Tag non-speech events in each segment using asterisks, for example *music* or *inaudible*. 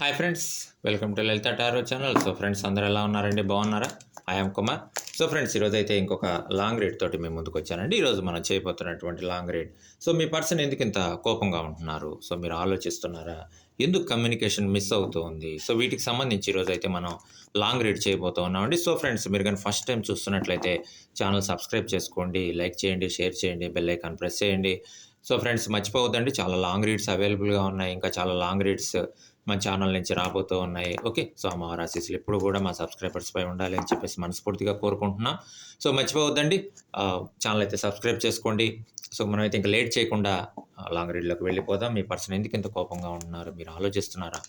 Hi friends welcome to Lalitha tarot channel. So friends అందరూ ఎలా ఉన్నారండి? బాగున్నారా? ఐఎమ్ కుమార్ సో ఫ్రెండ్స్ ఈరోజు అయితే ఇంకొక లాంగ్ రేట్ తోటి మేము ముందుకు వచ్చానండి. ఈరోజు మనం చేయబోతున్నటువంటి లాంగ్ రేట్ సో మీ పర్సన్ ఎందుకు ఇంత కోపంగా ఉంటున్నారు? సో మీరు ఆలోచిస్తున్నారా? ఎందుకు కమ్యూనికేషన్ మిస్ అవుతూ ఉంది? సో వీటికి సంబంధించి ఈరోజు అయితే మనం లాంగ్ రీడ్ చేయబోతూ ఉన్నామండి. సో ఫ్రెండ్స్ మీరు కానీ ఫస్ట్ టైం చూస్తున్నట్లయితే ఛానల్ సబ్స్క్రైబ్ చేసుకోండి లైక్ చేయండి షేర్ చేయండి బెల్ ఐకాన్ ప్రెస్ చేయండి. సో ఫ్రెండ్స్ మర్చిపోవద్దండి. చాలా లాంగ్ రీడ్స్ అవైలబుల్గా ఉన్నాయి. ఇంకా చాలా లాంగ్ రీడ్స్ మన ఛానల్ నుంచి రాబోతూ ఉన్నాయి. ఓకే? సో మా ఆశీస్సులు ఎప్పుడు కూడా మా సబ్స్క్రైబర్స్ పై ఉండాలి అని చెప్పేసి మనస్ఫూర్తిగా కోరుకుంటున్నాం. సో మర్చిపోవద్దండి. ఛానల్ అయితే సబ్స్క్రైబ్ చేసుకోండి. సో మనమైతే ఇంకా లేట్ చేయకుండా లాంగ్ రీడ్లోకి వెళ్ళిపోదాం. మీ పర్సన్ ఎందుకు ఇంత కోపంగా ఉన్నారు? మీరు ఆలోచిస్తున్నారా?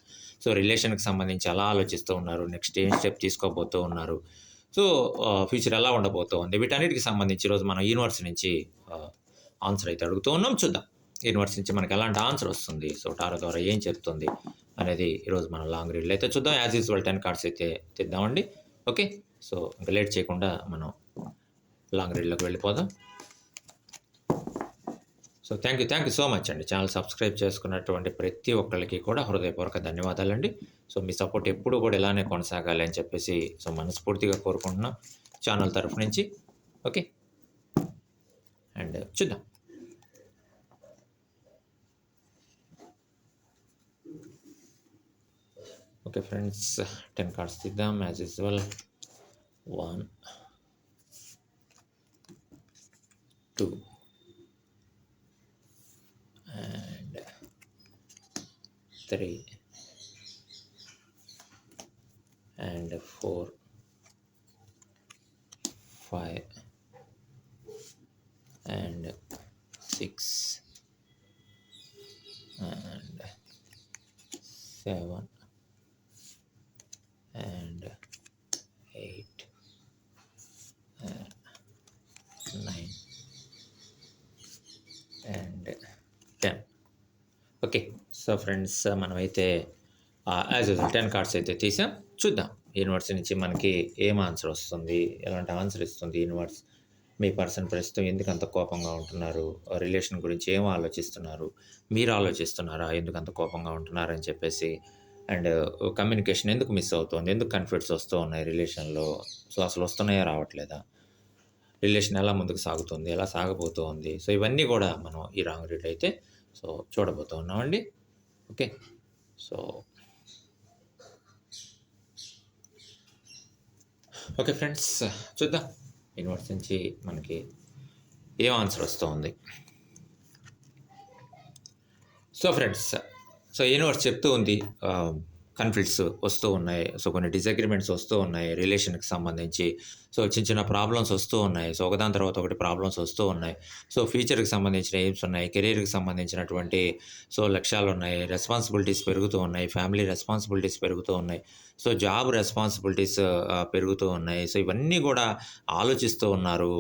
సో రిలేషన్కి సంబంధించి ఎలా ఆలోచిస్తూ ఉన్నారు. నెక్స్ట్ ఏం స్టెప్ తీసుకోబోతూ ఉన్నారు? సో ఫ్యూచర్ ఎలా ఉండబోతోంది వీటన్నిటికి సంబంధించి ఈరోజు మనం యూనివర్స్ నుంచి ఆన్సర్ అయితే అడుగుతూ ఉన్నాం. చూద్దాం. యూనివర్స్ నుంచి మనకి ఎలాంటి ఆన్సర్ వస్తుంది? సో టారో ద్వారా ఏం చెప్తుంది? అనేది ఈరోజు మనం లాంగ్ రీడ్లో అయితే చూద్దాం. యాజ్ యూజువల్ టెన్ కార్డ్స్ అయితే తెద్దామండి. ఓకే సో ఇంకా లేట్ చేయకుండా మనం లాంగ్ రీడ్లోకి వెళ్ళిపోదాం. So thank you thank you so much అండి. ఛానల్ సబ్స్క్రైబ్ చేసుకున్నటువంటి ప్రతి ఒక్కరికి కూడా హృదయపూర్వక ధన్యవాదాలండి. సో మీ సపోర్ట్ ఎప్పుడు కూడా ఇలానే కొనసాగాలి అని చెప్పేసి సో మనస్ఫూర్తిగా కోరుకుంటున్నాం. ఛానల్ తరఫు నుంచి. ఓకే అండ్ చూద్దాం. okay friends 10 cards them as usual one two and three and four five so friends మనమైతే యాజ్ యూజువల్ టెన్ కార్డ్స్ అయితే తీసాం. చూద్దాం. యూనివర్స్ నుంచి మనకి ఏం ఆన్సర్ వస్తుంది? ఎలాంటి ఆన్సర్ ఇస్తుంది యూనివర్స్ మీ పర్సన్ ప్రస్తుతం ఎందుకు అంత కోపంగా ఉంటున్నారు? రిలేషన్ గురించి ఏం ఆలోచిస్తున్నారు? మీరు ఆలోచిస్తున్నారా? ఎందుకు అంత కోపంగా ఉంటున్నారని చెప్పేసి. అండ్ కమ్యూనికేషన్ ఎందుకు మిస్ అవుతుంది? ఎందుకు కన్ఫ్లిక్ట్స్ వస్తూ ఉన్నాయి రిలేషన్లో సో అసలు వస్తున్నాయా? రావట్లేదా? రిలేషన్ ఎలా ముందుకు సాగుతుంది? ఎలా సాగబోతోంది? సో ఇవన్నీ కూడా మనం ఈ రాంగ్ రీడ్ అయితే సో చూడబోతూ ఉన్నామండి. ఓకే సో ఓకే ఫ్రెండ్స్ చూద్దాం. యూనివర్స్ నుంచి మనకి ఏం ఆన్సర్ వస్తుంది? సో ఫ్రెండ్స్ సో యూనివర్స్ చెప్తూ ఉంది. Um, కన్ఫ్లిక్ట్స్ వస్తూ ఉన్నాయి. సో కొన్ని డిసగ్రిమెంట్స్ వస్తూ ఉన్నాయి రిలేషన్కి సంబంధించి. సో చిన్న చిన్న ప్రాబ్లమ్స్ వస్తూ ఉన్నాయి. సో ఒకదాని తర్వాత ఒకటి ప్రాబ్లమ్స్ వస్తూ ఉన్నాయి. సో ఫ్యూచర్కి సంబంధించిన ఎయిమ్స్ ఉన్నాయి. కెరీర్కి సంబంధించినటువంటి సో లక్ష్యాలు ఉన్నాయి. రెస్పాన్సిబిలిటీస్ పెరుగుతూ ఉన్నాయి. ఫ్యామిలీ రెస్పాన్సిబిలిటీస్ పెరుగుతూ ఉన్నాయి. సో జాబ్ రెస్పాన్సిబిలిటీస్ పెరుగుతూ ఉన్నాయి. సో ఇవన్నీ కూడా ఆలోచిస్తూ ఉన్నారు.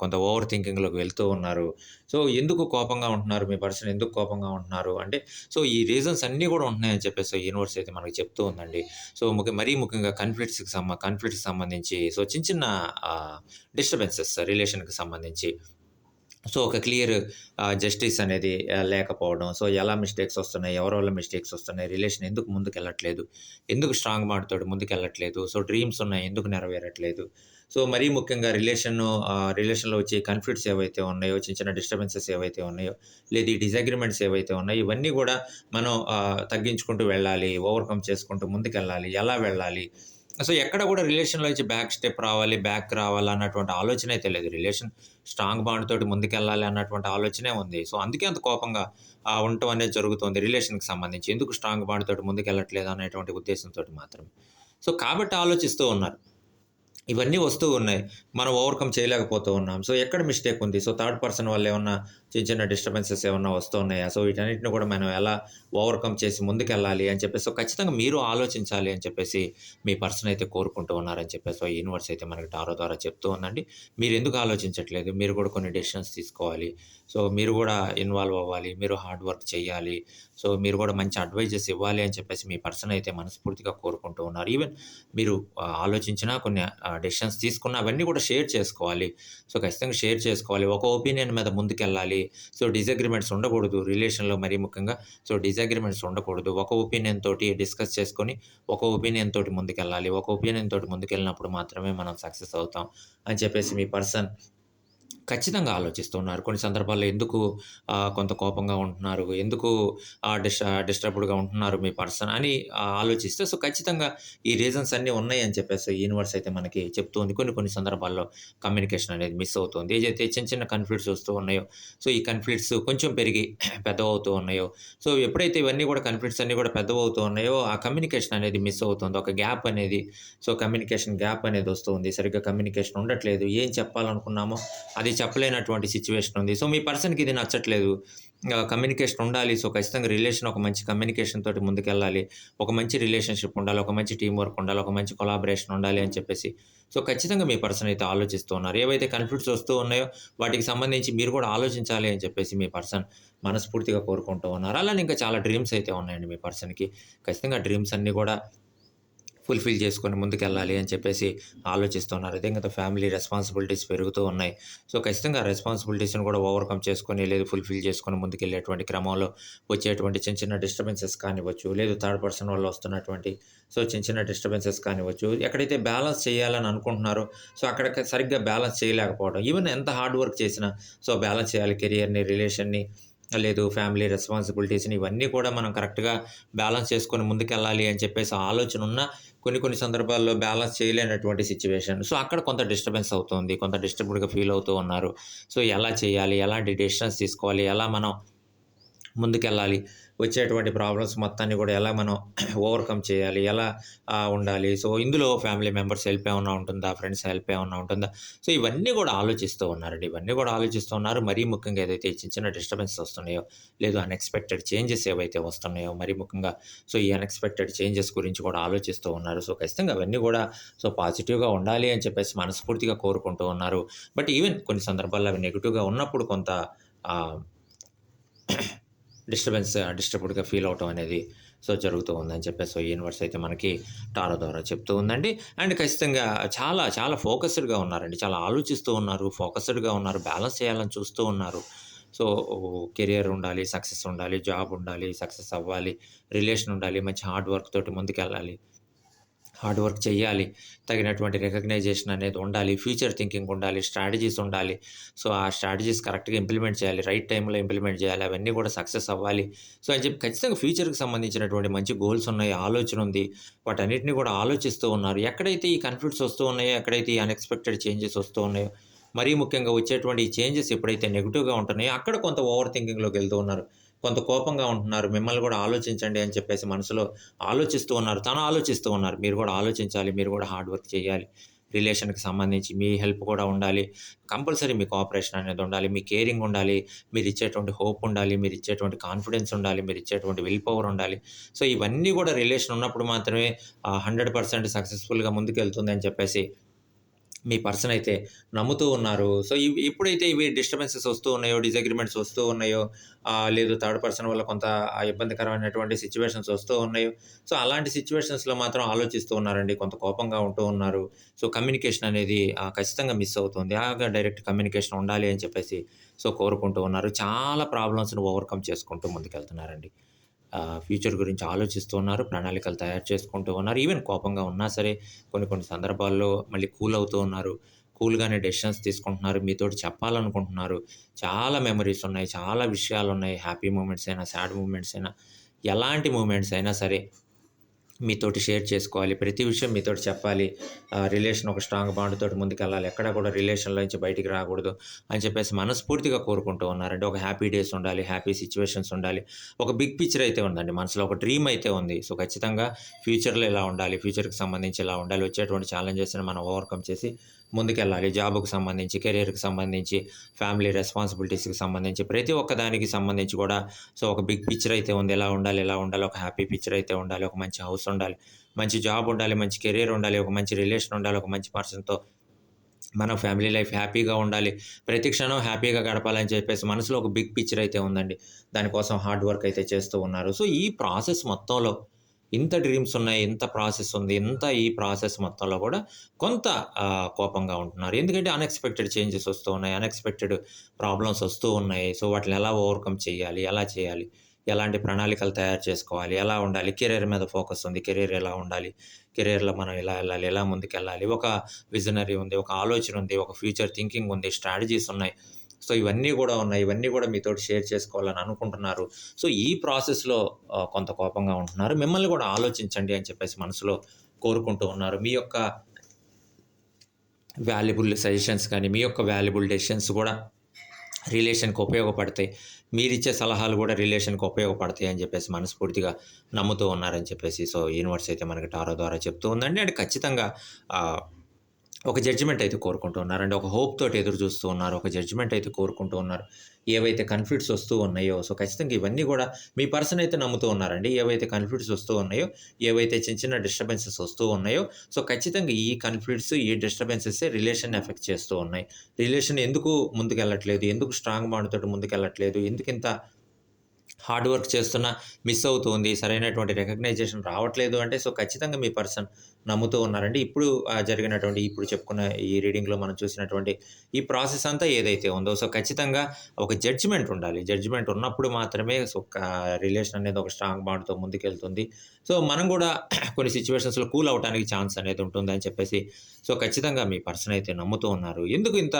కొంత ఓవర్ థింకింగ్లోకి వెళ్తూ ఉన్నారు. సో ఎందుకు కోపంగా ఉంటున్నారు? మీ పర్సన్ ఎందుకు కోపంగా ఉంటున్నారు? అంటే సో ఈ రీజన్స్ అన్నీ కూడా ఉంటున్నాయని చెప్పేసి యూనివర్స్ అయితే మనకి చెప్తూ ఉందండి. సో ముఖ్య మరీ ముఖ్యంగా కన్ఫ్లిక్ట్స్కి సంబ కన్ఫ్లిక్ట్కి సంబంధించి సో చిన్న చిన్న డిస్టర్బెన్సెస్ రిలేషన్కి సంబంధించి. సో ఒక క్లియర్ జస్టిస్ అనేది లేకపోవడం సో ఎలా మిస్టేక్స్ వస్తున్నాయి? ఎవరి వల్ల మిస్టేక్స్ వస్తున్నాయి? రిలేషన్ ఎందుకు ముందుకు వెళ్ళట్లేదు ఎందుకు స్ట్రాంగ్ మాటతోటి ముందుకు వెళ్ళట్లేదు సో డ్రీమ్స్ ఉన్నాయి ఎందుకు నెరవేరట్లేదు? సో మరీ ముఖ్యంగా రిలేషన్ రిలేషన్లో వచ్చే కన్ఫ్లిక్ట్స్ ఏవైతే ఉన్నాయో చిన్న చిన్న డిస్టర్బెన్సెస్ ఏవైతే ఉన్నాయో లేదు ఈ డిజగ్రిమెంట్స్ ఏవైతే ఉన్నాయో ఇవన్నీ కూడా మనం తగ్గించుకుంటూ వెళ్ళాలి ఓవర్కమ్ చేసుకుంటూ ముందుకెళ్ళాలి. ఎలా వెళ్ళాలి? సో ఎక్కడ కూడా రిలేషన్లో వచ్చి బ్యాక్ స్టెప్ రావాలి బ్యాక్ రావాలి అన్నటువంటి ఆలోచన అయితే లేదు. రిలేషన్ స్ట్రాంగ్ బాండ్ తోటి ముందుకెళ్ళాలి అన్నటువంటి ఆలోచనే ఉంది. సో అందుకే అంత కోపంగా ఆ, ఉండటం అనేది జరుగుతుంది రిలేషన్కి సంబంధించి. ఎందుకు స్ట్రాంగ్ బాండ్ తోటి ముందుకెళ్ళట్లేదు అనేటువంటి ఉద్దేశంతో మాత్రమే. సో కాబట్టి ఆలోచిస్తూ ఉన్నారు. ఇవన్నీ వస్తూ ఉన్నాయి. మనం ఓవర్కమ్ చేయలేకపోతూ ఉన్నాం. సో ఎక్కడ మిస్టేక్ ఉంది? సో థర్డ్ పర్సన్ వల్ల ఏమన్నా చిన్న చిన్న డిస్టర్బెన్సెస్ ఏమన్నా వస్తున్నాయా సో వీటన్నిటిని కూడా మనం ఎలా ఓవర్కమ్ చేసి ముందుకెళ్ళాలి అని చెప్పేసి సో ఖచ్చితంగా మీరు ఆలోచించాలి అని చెప్పేసి మీ పర్సన్ అయితే కోరుకుంటూ ఉన్నారని చెప్పేసి సో యూనివర్స్ అయితే మనకి టారో ద్వారా చెప్తూ ఉందండి. మీరు ఎందుకు ఆలోచించట్లేదు? మీరు కూడా కొన్ని డెసిషన్స్ తీసుకోవాలి. సో మీరు కూడా ఇన్వాల్వ్ అవ్వాలి. మీరు హార్డ్ వర్క్ చేయాలి. సో మీరు కూడా మంచి అడ్వైజెస్ ఇవ్వాలి అని చెప్పేసి మీ పర్సన్ అయితే మనస్ఫూర్తిగా కోరుకుంటూ ఉన్నారు. ఈవెన్ మీరు ఆలోచించినా ఆలోచించిన కొన్ని డెసిషన్స్ తీసుకున్న అవన్నీ కూడా షేర్ చేసుకోవాలి. సో ఖచ్చితంగా షేర్ చేసుకోవాలి. ఒక ఒపీనియన్ మీద ముందుకెళ్ళాలి. సో డిసగ్రిమెంట్స్ ఉండకూడదు రిలేషన్లో మరీ ముఖ్యంగా. సో డిసగ్రిమెంట్స్ ఉండకూడదు. ఒక ఒపీనియన్ తోటి డిస్కస్ చేసుకొని ఒక ఒపీనియన్ తోటి ముందుకెళ్ళాలి. ఒక ఒపీనియన్ తోటి ముందుకెళ్ళినప్పుడు మాత్రమే మనం సక్సెస్ అవుతాం అని చెప్పేసి మీ పర్సన్ ఖచ్చితంగా ఆలోచిస్తున్నారు. కొన్ని సందర్భాల్లో ఎందుకు కొంత కోపంగా ఉంటున్నారు? ఎందుకు డిస్ డిస్టర్బ్డ్గా ఉంటున్నారు మీ పర్సన్ అని ఆలోచిస్తే సో ఖచ్చితంగా ఈ రీజన్స్ అన్నీ ఉన్నాయి అని చెప్పేసి యూనివర్స్ అయితే మనకి చెప్తుంది. కొన్ని కొన్ని సందర్భాల్లో కమ్యూనికేషన్ అనేది మిస్ అవుతుంది. ఏదైతే చిన్న చిన్న కన్ఫ్లిక్ట్స్ వస్తూ ఉన్నాయో సో ఈ కన్ఫ్లిక్ట్స్ కొంచెం పెరిగి *clears throat* పెద్దవవుతూ ఉన్నాయో సో ఎప్పుడైతే ఇవన్నీ కూడా కన్ఫ్లిక్ట్స్ అన్నీ కూడా పెద్దవవుతూ ఉన్నాయో ఆ కమ్యూనికేషన్ అనేది మిస్ అవుతుంది. ఒక గ్యాప్ అనేది సో కమ్యూనికేషన్ గ్యాప్ అనేది వస్తుంది సరిగ్గా కమ్యూనికేషన్ ఉండట్లేదు. ఏం చెప్పాలనుకున్నామో అది చెప్పలేనటువంటి సిచ్యువేషన్ ఉంది. సో మీ పర్సన్కి ఇది నచ్చట్లేదు. కమ్యూనికేషన్ ఉండాలి. సో ఖచ్చితంగా రిలేషన్ ఒక మంచి కమ్యూనికేషన్ తోటి ముందుకెళ్ళాలి. ఒక మంచి రిలేషన్షిప్ ఉండాలి. ఒక మంచి టీం వర్క్ ఉండాలి. ఒక మంచి కొలాబరేషన్ ఉండాలి అని చెప్పేసి. సో ఖచ్చితంగా మీ పర్సన్ అయితే ఆలోచిస్తూ ఉన్నారు. ఏవైతే కన్ఫ్లిక్ట్స్ వస్తూ ఉన్నాయో వాటికి సంబంధించి మీరు కూడా ఆలోచించాలి అని చెప్పేసి మీ పర్సన్ మనస్ఫూర్తిగా కోరుకుంటూ ఉన్నారు. అలానే ఇంకా చాలా డ్రీమ్స్ అయితే ఉన్నాయండి మీ పర్సన్కి ఖచ్చితంగా డ్రీమ్స్ అన్నీ కూడా ఫుల్ఫిల్ చేసుకొని ముందుకెళ్ళాలి అని చెప్పేసి ఆలోచిస్తున్నారు. అదేవిధంగా ఇంకా ఫ్యామిలీ రెస్పాన్సిబిలిటీస్ పెరుగుతూ ఉన్నాయి. సో ఖచ్చితంగా రెస్పాన్సిబిలిటీస్ని కూడా ఓవర్కమ్ చేసుకొని లేదు ఫుల్ఫిల్ చేసుకొని ముందుకెళ్ళేటువంటి క్రమంలో వచ్చేటువంటి చిన్న చిన్న డిస్టర్బెన్సెస్ కానివ్వచ్చు లేదు థర్డ్ పర్సన్ వల్ల వస్తున్నటువంటి సో చిన్న చిన్న డిస్టర్బెన్సెస్ కానివ్వచ్చు ఎక్కడైతే బ్యాలెన్స్ చేయాలని అనుకుంటున్నారో సో అక్కడ సరిగ్గా బ్యాలెన్స్ చేయలేకపోవడం ఈవెన్ ఎంత హార్డ్ వర్క్ చేసినా సో బ్యాలెన్స్ చేయాలి కెరియర్ని రిలేషన్ని లేదు ఫ్యామిలీ రెస్పాన్సిబిలిటీస్ని ఇవన్నీ కూడా మనం కరెక్ట్గా బ్యాలెన్స్ చేసుకొని ముందుకెళ్ళాలి అని చెప్పేసి ఆలోచన ఉన్న కొన్ని కొన్ని సందర్భాల్లో బ్యాలెన్స్ చేయలేనటువంటి సిచ్యువేషన్ సో అక్కడ కొంత డిస్టర్బెన్స్ అవుతుంది కొంత డిస్టర్బ్డ్గా ఫీల్ అవుతూ ఉన్నారు. సో ఎలా చేయాలి ఎలాంటి డెసిషన్స్ తీసుకోవాలి ఎలా మనం ముందుకెళ్ళాలి. వచ్చేటువంటి ప్రాబ్లమ్స్ మొత్తాన్ని కూడా ఎలా మనం *clears throat* ఓవర్కమ్ చేయాలి? ఎలా ఉండాలి? సో ఇందులో ఫ్యామిలీ మెంబర్స్ హెల్ప్ ఏమన్నా ఉంటుందా? ఫ్రెండ్స్ హెల్ప్ ఏమన్నా ఉంటుందా? సో ఇవన్నీ కూడా ఆలోచిస్తూ ఉన్నారండి. ఇవన్నీ కూడా ఆలోచిస్తూ ఉన్నారు. మరీ ముఖ్యంగా ఏదైతే చిన్న చిన్న డిస్టర్బెన్సెస్ వస్తున్నాయో లేదు అన్ఎక్స్పెక్టెడ్ చేంజెస్ ఏవైతే వస్తున్నాయో మరీ ముఖ్యంగా సో ఈ అన్ఎక్స్పెక్టెడ్ చేంజెస్ గురించి కూడా ఆలోచిస్తూ ఉన్నారు. సో ఖచ్చితంగా అవన్నీ కూడా సో పాజిటివ్గా ఉండాలి అని చెప్పేసి మనస్ఫూర్తిగా కోరుకుంటూ ఉన్నారు. బట్ ఈవెన్ కొన్ని సందర్భాల్లో అవి నెగిటివ్గా ఉన్నప్పుడు కొంత డిస్టర్బెన్స్ డిస్టర్బ్డ్గా ఫీల్ అవటం అనేది సో జరుగుతూ ఉందని చెప్పేసి సో యూనివర్స్ అయితే మనకి టారో ద్వారా చెప్తూ ఉందండి. అండ్ ఖచ్చితంగా చాలా చాలా ఫోకస్డ్గా ఉన్నారండి. చాలా ఆలోచిస్తూ ఉన్నారు ఫోకస్డ్గా ఉన్నారు బ్యాలెన్స్ చేయాలని చూస్తూ ఉన్నారు. సో కెరియర్ ఉండాలి సక్సెస్ ఉండాలి జాబ్ ఉండాలి సక్సెస్ అవ్వాలి రిలేషన్ ఉండాలి మంచి హార్డ్ వర్క్ తోటి ముందుకెళ్ళాలి. హార్డ్ వర్క్ చేయాలి తగినటువంటి రికగ్నైజేషన్ అనేది ఉండాలి ఫ్యూచర్ థింకింగ్ ఉండాలి స్ట్రాటజీస్ ఉండాలి. సో ఆ స్ట్రాటజీస్ కరెక్ట్గా ఇంప్లిమెంట్ చేయాలి రైట్ టైంలో ఇంప్లిమెంట్ చేయాలి అవన్నీ కూడా సక్సెస్ అవ్వాలి. సో అని చెప్పి ఖచ్చితంగా ఫ్యూచర్కి సంబంధించినటువంటి మంచి గోల్స్ ఉన్నాయి ఆలోచన ఉంది. వాటన్నిటిని కూడా ఆలోచిస్తూ ఉన్నారు. ఎక్కడైతే ఈ కన్ఫ్లిక్ట్స్ వస్తూ ఉన్నాయో ఎక్కడైతే ఈ అన్ఎక్స్పెక్టెడ్ చేంజెస్ వస్తూ ఉన్నాయో మరీ ముఖ్యంగా వచ్చేటువంటి ఈ చేంజెస్ ఎప్పుడైతే నెగిటివ్గా ఉంటున్నాయో అక్కడ కొంత ఓవర్ థింకింగ్లోకి వెళ్తూ ఉన్నారు. కొంత కోపంగా ఉంటున్నారు. మిమ్మల్ని కూడా ఆలోచించండి అని చెప్పేసి మనసులో ఆలోచిస్తూ ఉన్నారు. తను ఆలోచిస్తూ ఉన్నారు. మీరు కూడా ఆలోచించాలి. మీరు కూడా హార్డ్ వర్క్ చేయాలి. రిలేషన్కి సంబంధించి మీ హెల్ప్ కూడా ఉండాలి. కంపల్సరీ మీ కోఆపరేషన్ అనేది ఉండాలి. మీ కేరింగ్ ఉండాలి. మీరు ఇచ్చేటువంటి హోప్ ఉండాలి. మీరు ఇచ్చేటువంటి కాన్ఫిడెన్స్ ఉండాలి. మీరు ఇచ్చేటువంటి విల్ పవర్ ఉండాలి. సో ఇవన్నీ కూడా రిలేషన్ ఉన్నప్పుడు మాత్రమే హండ్రెడ్ పర్సెంట్ సక్సెస్ఫుల్గా ముందుకెళ్తుంది అని చెప్పేసి మీ పర్సన్ అయితే నమ్ముతూ ఉన్నారు. సో ఇవి ఎప్పుడైతే ఇవి డిస్టర్బెన్సెస్ వస్తూ ఉన్నాయో డిజగ్రిమెంట్స్ వస్తూ ఉన్నాయో లేదు థర్డ్ పర్సన్ వల్ల కొంత ఇబ్బందికరమైనటువంటి సిచ్యువేషన్స్ వస్తూ ఉన్నాయో సో అలాంటి సిచ్యువేషన్స్లో మాత్రం ఆలోచిస్తూ ఉన్నారండి. కొంత కోపంగా ఉంటూ ఉన్నారు. సో కమ్యూనికేషన్ అనేది ఖచ్చితంగా మిస్ అవుతుంది. ఆ డైరెక్ట్ కమ్యూనికేషన్ ఉండాలి అని చెప్పేసి సో కోరుకుంటూ ఉన్నారు. చాలా ప్రాబ్లమ్స్ని ఓవర్కమ్ చేసుకుంటూ ముందుకెళ్తున్నారండి. ఫ్యూచర్ గురించి ఆలోచిస్తూ ఉన్నారు ప్రణాళికలు తయారు చేసుకుంటూ ఉన్నారు. ఈవెన్ కోపంగా ఉన్నా సరే కొన్ని కొన్ని సందర్భాల్లో మళ్ళీ కూల్ అవుతూ ఉన్నారు. కూల్గానే డెసిషన్స్ తీసుకుంటున్నారు. మీతోటి చెప్పాలనుకుంటున్నారు. చాలా మెమరీస్ ఉన్నాయి చాలా విషయాలు ఉన్నాయి. హ్యాపీ మూమెంట్స్ అయినా సాడ్ మూమెంట్స్ అయినా ఎలాంటి మూమెంట్స్ అయినా సరే మీతోటి షేర్ చేసుకోవాలి. ప్రతి విషయం మీతోటి చెప్పాలి. రిలేషన్ ఒక స్ట్రాంగ్ బాండ్ తోటి ముందుకెళ్ళాలి. ఎక్కడ కూడా రిలేషన్లో నుంచి బయటికి రాకూడదు అని చెప్పేసి మనస్ఫూర్తిగా కోరుకుంటూ ఉన్నారంటే ఒక హ్యాపీ డేస్ ఉండాలి హ్యాపీ సిచ్యువేషన్స్ ఉండాలి. ఒక బిగ్ పిక్చర్ అయితే ఉందండి మనసులో. ఒక డ్రీమ్ అయితే ఉంది. సో ఖచ్చితంగా ఫ్యూచర్లో ఇలా ఉండాలి ఫ్యూచర్కి సంబంధించి ఇలా ఉండాలి వచ్చేటువంటి ఛాలెంజెస్ని మనం ఓవర్కమ్ చేసి ముందుకెళ్ళాలి. జాబ్కు సంబంధించి కెరీర్కి సంబంధించి ఫ్యామిలీ రెస్పాన్సిబిలిటీస్కి సంబంధించి ప్రతి ఒక్క దానికి సంబంధించి కూడా. సో ఒక బిగ్ పిక్చర్ అయితే ఉంది. ఎలా ఉండాలి? ఎలా ఉండాలి? ఒక హ్యాపీ పిక్చర్ అయితే ఉండాలి. ఒక మంచి హౌస్ ఉండాలి. మంచి జాబ్ ఉండాలి. మంచి కెరీర్ ఉండాలి. ఒక మంచి రిలేషన్ ఉండాలి. ఒక మంచి పర్సన్తో మన ఫ్యామిలీ లైఫ్ హ్యాపీగా ఉండాలి. ప్రతి క్షణం హ్యాపీగా గడపాలని చెప్పేసి మనసులో ఒక బిగ్ పిక్చర్ అయితే ఉందండి. దానికోసం హార్డ్ వర్క్ అయితే చేస్తూ ఉన్నారు. సో ఈ ప్రాసెస్ మొత్తంలో ఇంత డ్రీమ్స్ ఉన్నాయి ఇంత ప్రాసెస్ ఉంది ఇంత ఈ ప్రాసెస్ మొత్తంలో కూడా కొంత కోపంగా ఉంటున్నారు. ఎందుకంటే అన్ఎక్స్పెక్టెడ్ చేంజెస్ వస్తూ ఉన్నాయి అన్ఎక్స్పెక్టెడ్ ప్రాబ్లమ్స్ వస్తూ ఉన్నాయి. సో వాటిని ఎలా ఓవర్కమ్ చేయాలి ఎలా చేయాలి ఎలాంటి ప్రణాళికలు తయారు చేసుకోవాలి ఎలా ఉండాలి కెరీర్ మీద ఫోకస్ ఉంది కెరీర్ ఎలా ఉండాలి కెరీర్లో మనం ఎలా వెళ్ళాలి ఎలా ముందుకెళ్ళాలి ఒక విజనరీ ఉంది ఒక ఆలోచన ఉంది ఒక ఫ్యూచర్ థింకింగ్ ఉంది స్ట్రాటజీస్ ఉన్నాయి. సో ఇవన్నీ కూడా ఉన్నాయి ఇవన్నీ కూడా మీతో షేర్ చేసుకోవాలని అనుకుంటున్నారు. సో ఈ ప్రాసెస్లో కొంత కోపంగా ఉంటున్నారు. మిమ్మల్ని కూడా ఆలోచించండి అని చెప్పేసి మనసులో కోరుకుంటూ ఉన్నారు. మీ యొక్క వాల్యుబుల్ సజెషన్స్ కానీ మీ యొక్క వాల్యుబుల్ డెసిషన్స్ కూడా రిలేషన్కి ఉపయోగపడతాయి మీరిచ్చే సలహాలు కూడా రిలేషన్కి ఉపయోగపడతాయి అని చెప్పేసి మనస్ఫూర్తిగా నమ్ముతూ ఉన్నారని చెప్పేసి సో యూనివర్స్ అయితే మనకి టారో ద్వారా చెప్తూ ఉందండి. అండ్ ఖచ్చితంగా ఒక జడ్జిమెంట్ అయితే కోరుకుంటూ ఉన్నారు. ఒక హోప్ తోటి ఎదురు చూస్తూ ఉన్నారు. ఒక జడ్జిమెంట్ అయితే కోరుకుంటూ ఉన్నారు. ఏవైతే కన్ఫ్లిక్ట్స్ వస్తూ ఉన్నాయో సో ఖచ్చితంగా ఇవన్నీ కూడా మీ పర్సన్ అయితే నమ్ముతూ ఉన్నారండి. ఏవైతే కన్ఫ్లిక్ట్స్ వస్తూ ఉన్నాయో ఏవైతే చిన్న చిన్న డిస్టర్బెన్సెస్ వస్తూ ఉన్నాయో సో ఖచ్చితంగా ఈ కన్ఫ్లిక్ట్స్ ఈ డిస్టర్బెన్సెస్ రిలేషన్ ఎఫెక్ట్ చేస్తూ ఉన్నాయి. రిలేషన్ ఎందుకు ముందుకెళ్ళట్లేదు? ఎందుకు స్ట్రాంగ్ బాండ్ తోటి ముందుకెళ్ళట్లేదు? ఎందుకు ఇంత హార్డ్ వర్క్ చేస్తున్నా మిస్ అవుతుంది సరైనటువంటి రికగ్నైజేషన్ రావట్లేదు అంటే సో ఖచ్చితంగా మీ పర్సన్ నమ్ముతూ ఉన్నారండి. ఇప్పుడు జరిగినటువంటి ఇప్పుడు చెప్పుకున్న ఈ రీడింగ్లో మనం చూసినటువంటి ఈ ప్రాసెస్ అంతా ఏదైతే ఉందో సో ఖచ్చితంగా ఒక జడ్జిమెంట్ ఉండాలి. జడ్జిమెంట్ ఉన్నప్పుడు మాత్రమే సో రిలేషన్ అనేది ఒక స్ట్రాంగ్ బాండ్తో ముందుకెళ్తుంది. సో మనం కూడా కొన్ని సిచ్యువేషన్స్లో కూల్ అవడానికి ఛాన్స్ అనేది ఉంటుంది అని చెప్పేసి సో ఖచ్చితంగా మీ పర్సన్ అయితే నమ్ముతూ ఉన్నారు. ఎందుకు ఇంత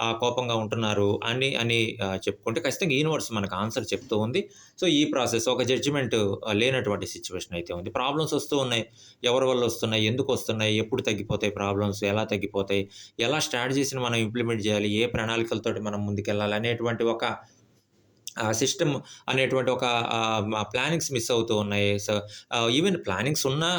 ఆ, కోపంగా ఉంటున్నారు అని అని చెప్పుకుంటే ఖచ్చితంగా యూనివర్స్ మనకు ఆన్సర్ చెప్తూ ఉంది. సో ఈ ప్రాసెస్ ఒక జడ్జిమెంట్ లేనటువంటి సిచ్యువేషన్ అయితే ఉంది. ప్రాబ్లమ్స్ వస్తూ ఉన్నాయి. ఎవరి వల్ల వస్తున్నాయి? ఎందుకు వస్తున్నాయి? ఎప్పుడు తగ్గిపోతాయి ప్రాబ్లమ్స్? ఎలా తగ్గిపోతాయి? ఎలా స్ట్రాటజీస్ని మనం ఇంప్లిమెంట్ చేయాలి? ఏ ప్రణాళికలతోటి మనం ముందుకెళ్ళాలి? అనేటువంటి ఒక సిస్టమ్ అనేటువంటి ఒక ప్లానింగ్స్ మిస్ అవుతూ ఉన్నాయి. సో ఈవెన్ ప్లానింగ్స్ ఉన్నా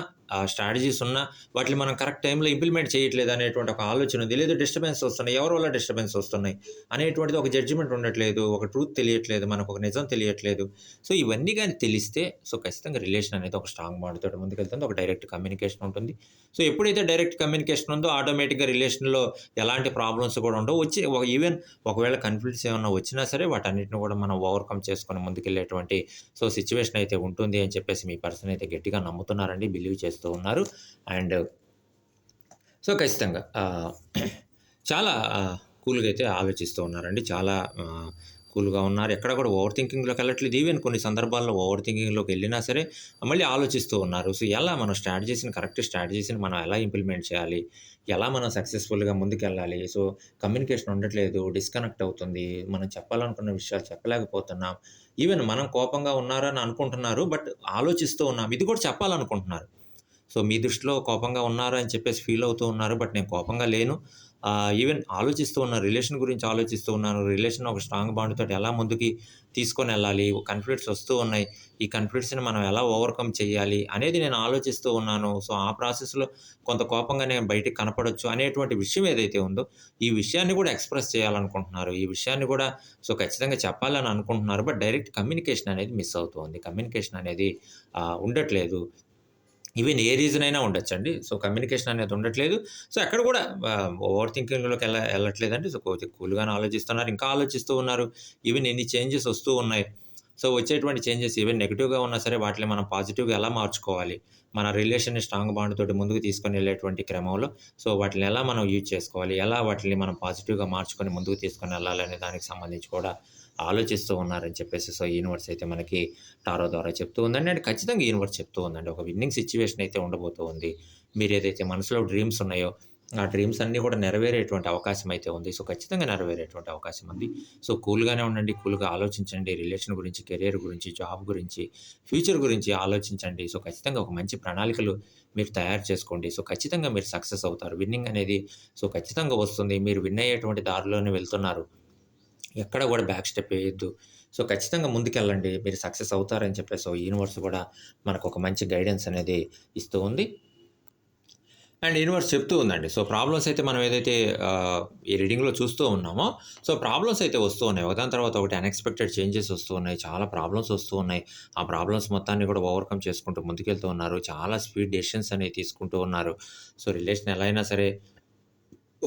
స్ట్రాటజీస్ ఉన్నా వాటిని మనం కరెక్ట్ టైంలో ఇంప్లిమెంట్ చేయట్లేదు అనేటువంటి ఒక ఆలోచన ఉంది. లేదు డిస్టర్బెన్స్ వస్తున్నాయి. ఎవరి వల్ల డిస్టర్బెన్స్ వస్తున్నాయి? అనేటువంటిది ఒక జడ్జిమెంట్ ఉండట్లేదు. ఒక ట్రూత్ తెలియట్లేదు. మనకు ఒక నిజం తెలియట్లేదు. సో ఇవన్నీ కానీ తెలిస్తే సో ఖచ్చితంగా రిలేషన్ అనేది ఒక స్ట్రాంగ్ బాండ్ తోటి ముందుకెళ్తుంది. ఒక డైరెక్ట్ కమ్యూనికేషన్ ఉంటుంది. సో ఎప్పుడైతే డైరెక్ట్ కమ్యూనికేషన్ ఉందో ఆటోమేటిక్గా రిలేషన్లో ఎలాంటి ప్రాబ్లమ్స్ కూడా ఉండవు. వచ్చి ఒక ఈవెన్ ఒకవేళ కన్ఫ్లిక్ట్స్ ఏమైనా వచ్చినా సరే వాటన్నిటిని కూడా మనం ఓవర్కమ్ చేసుకొని ముందుకెళ్ళేటువంటి సో సిచ్యువేషన్ అయితే ఉంటుంది అని చెప్పేసి మీ పర్సన్ అయితే గట్టిగా నమ్ముతున్నారండి. బిలీవ్ చేస్తూ ఉన్నారు. అండ్ సో ఖచ్చితంగా చాలా కూల్గా అయితే ఆలోచిస్తూ ఉన్నారండి. చాలా కూల్గా ఉన్నారు. ఎక్కడ కూడా ఓవర్ థింకింగ్లోకి వెళ్ళట్లేదు. ఈవెన్ కొన్ని సందర్భాల్లో ఓవర్ థింకింగ్లోకి వెళ్ళినా సరే మళ్ళీ ఆలోచిస్తూ ఉన్నారు. సో ఎలా మనం స్ట్రాటజీస్ని కరెక్ట్ స్ట్రాటజీస్ని మనం ఎలా ఇంప్లిమెంట్ చేయాలి? ఎలా మనం సక్సెస్ఫుల్గా ముందుకెళ్ళాలి? సో కమ్యూనికేషన్ ఉండట్లేదు డిస్కనెక్ట్ అవుతుంది. మనం చెప్పాలనుకున్న విషయాలు చెప్పలేకపోతున్నాం. ఈవెన్ మనం కోపంగా ఉన్నారని అనుకుంటున్నారు బట్ ఆలోచిస్తూ ఉన్నాం. ఇది కూడా చెప్పాలనుకుంటున్నారు. సో మీ దృష్టిలో కోపంగా ఉన్నారు అని చెప్పేసి ఫీల్ అవుతూ ఉన్నారు బట్ నేను కోపంగా లేను. ఈవెన్ ఆలోచిస్తూ ఉన్నాను రిలేషన్ గురించి ఆలోచిస్తూ ఉన్నాను. రిలేషన్ ఒక స్ట్రాంగ్ బాండ్ తోటి ఎలా ముందుకి తీసుకొని వెళ్ళాలి? కన్ఫ్లిక్ట్స్ వస్తూ ఉన్నాయి. ఈ కన్ఫ్లిక్ట్స్ని మనం ఎలా ఓవర్కమ్ చేయాలి అనేది నేను ఆలోచిస్తూ ఉన్నాను. సో ఆ ప్రాసెస్లో కొంత కోపంగా నేను బయటికి కనపడవచ్చు అనేటువంటి విషయం ఏదైతే ఉందో ఈ విషయాన్ని కూడా ఎక్స్ప్రెస్ చేయాలనుకుంటున్నారు. ఈ విషయాన్ని కూడా సో ఖచ్చితంగా చెప్పాలని అనుకుంటున్నారు బట్ డైరెక్ట్ కమ్యూనికేషన్ అనేది మిస్ అవుతుంది కమ్యూనికేషన్ అనేది ఉండట్లేదు. ఈవెన్ ఏ రీజన్ అయినా ఉండొచ్చండి. సో కమ్యూనికేషన్ అనేది ఉండట్లేదు. సో ఎక్కడ కూడా ఓవర్ థింకింగ్లోకి వెళ్ళ వెళ్ళట్లేదండి. సో కొంచెం కూల్గానే ఆలోచిస్తున్నారు. ఇంకా ఆలోచిస్తూ ఉన్నారు. ఈవెన్ ఎన్ని చేంజెస్ వస్తూ ఉన్నాయి. సో వచ్చేటువంటి చేంజెస్ ఈవెన్ నెగిటివ్గా ఉన్నా సరే వాటిని మనం పాజిటివ్గా ఎలా మార్చుకోవాలి? మన రిలేషన్ని స్ట్రాంగ్ బాండ్ తోటి ముందుకు తీసుకొని వెళ్ళేటువంటి క్రమంలో. సో వాటిని ఎలా మనం యూజ్ చేసుకోవాలి? ఎలా వాటిని మనం పాజిటివ్గా మార్చుకొని ముందుకు తీసుకొని వెళ్ళాలనే దానికి సంబంధించి కూడా ఆలోచిస్తూ ఉన్నారని చెప్పేసి సో యూనివర్స్ అయితే మనకి టారో ద్వారా చెప్తూ ఉందండి. అండ్ ఖచ్చితంగా యూనివర్స్ చెప్తూ ఉందండి. ఒక విన్నింగ్ సిచ్యువేషన్ అయితే ఉండబోతూ ఉంది. మీరు ఏదైతే మనసులో డ్రీమ్స్ ఉన్నాయో ఆ డ్రీమ్స్ అన్నీ కూడా నెరవేరేటువంటి అవకాశం అయితే ఉంది. సో ఖచ్చితంగా నెరవేరేటువంటి అవకాశం ఉంది. సో కూల్గానే ఉండండి కూల్గా ఆలోచించండి. రిలేషన్ గురించి కెరీర్ గురించి జాబ్ గురించి ఫ్యూచర్ గురించి ఆలోచించండి. సో ఖచ్చితంగా ఒక మంచి ప్రణాళికలు మీరు తయారు చేసుకోండి. సో ఖచ్చితంగా మీరు సక్సెస్ అవుతారు. విన్నింగ్ అనేది సో ఖచ్చితంగా వస్తుంది. మీరు విన్ అయ్యేటువంటి దారిలోనే వెళ్తున్నారు. ఎక్కడ కూడా బ్యాక్ స్టెప్ వేయొద్దు. సో ఖచ్చితంగా ముందుకెళ్ళండి. మీరు సక్సెస్ అవుతారని చెప్పేసి యూనివర్స్ కూడా మనకు ఒక మంచి గైడెన్స్ అనేది ఇస్తూ ఉంది. అండ్ యూనివర్స్ చెప్తూ ఉందండి. సో ప్రాబ్లమ్స్ అయితే మనం ఏదైతే ఈ రీడింగ్లో చూస్తూ ఉన్నామో సో ప్రాబ్లమ్స్ అయితే వస్తూ ఉన్నాయి. ఒకదాని తర్వాత ఒకటి అన్ఎక్స్పెక్టెడ్ చేంజెస్ వస్తూ ఉన్నాయి. చాలా ప్రాబ్లమ్స్ వస్తూ ఉన్నాయి. ఆ ప్రాబ్లమ్స్ మొత్తాన్ని కూడా ఓవర్కమ్ చేసుకుంటూ ముందుకెళ్తూ ఉన్నారు. చాలా స్పీడ్ డెసిషన్స్ అనేవి తీసుకుంటూ ఉన్నారు. సో రిలేషన్ ఎలా అయినా సరే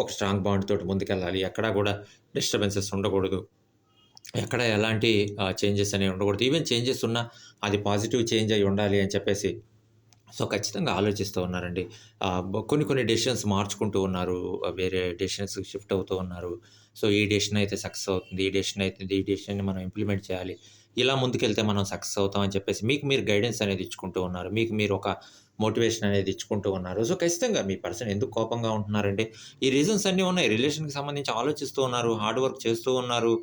ఒక స్ట్రాంగ్ బాండ్ తోటి ముందుకెళ్ళాలి. ఎక్కడా కూడా డిస్టర్బెన్సెస్ ఉండకూడదు. ఎక్కడ ఎలాంటి చేంజెస్ అనేవి ఉండకూడదు. ఈవెన్ చేంజెస్ ఉన్నా అది పాజిటివ్ చేంజ్ అయి ఉండాలి అని చెప్పేసి. సో ఖచ్చితంగా ఆలోచిస్తూ ఉన్నారండి. కొన్ని కొన్ని డెసిషన్స్ మార్చుకుంటూ ఉన్నారు. వేరే డెసిషన్స్ షిఫ్ట్ అవుతూ ఉన్నారు. సో ఈ డెసిషన్ అయితే సక్సెస్ అవుతుంది. ఈ డెసిషన్ అయితే ఈ డెసిషన్ని మనం ఇంప్లిమెంట్ చేయాలి. ఇలా ముందుకెళ్తే మనం సక్సెస్ అవుతాం అని చెప్పేసి మీకు మీరు గైడెన్స్ అనేది ఇచ్చుకుంటూ ఉన్నారు. మీకు మీరు ఒక మోటివేషన్ అనేది ఇచ్చుకుంటూ ఉన్నారు. సో ఖచ్చితంగా మీ పర్సన్ ఎందుకు కోపంగా ఉంటున్నారంటే ఈ రీజన్స్ అన్నీ ఉన్నాయి. రిలేషన్కి సంబంధించి ఆలోచిస్తూ ఉన్నారు హార్డ్ వర్క్ చేస్తూ ఉన్నారు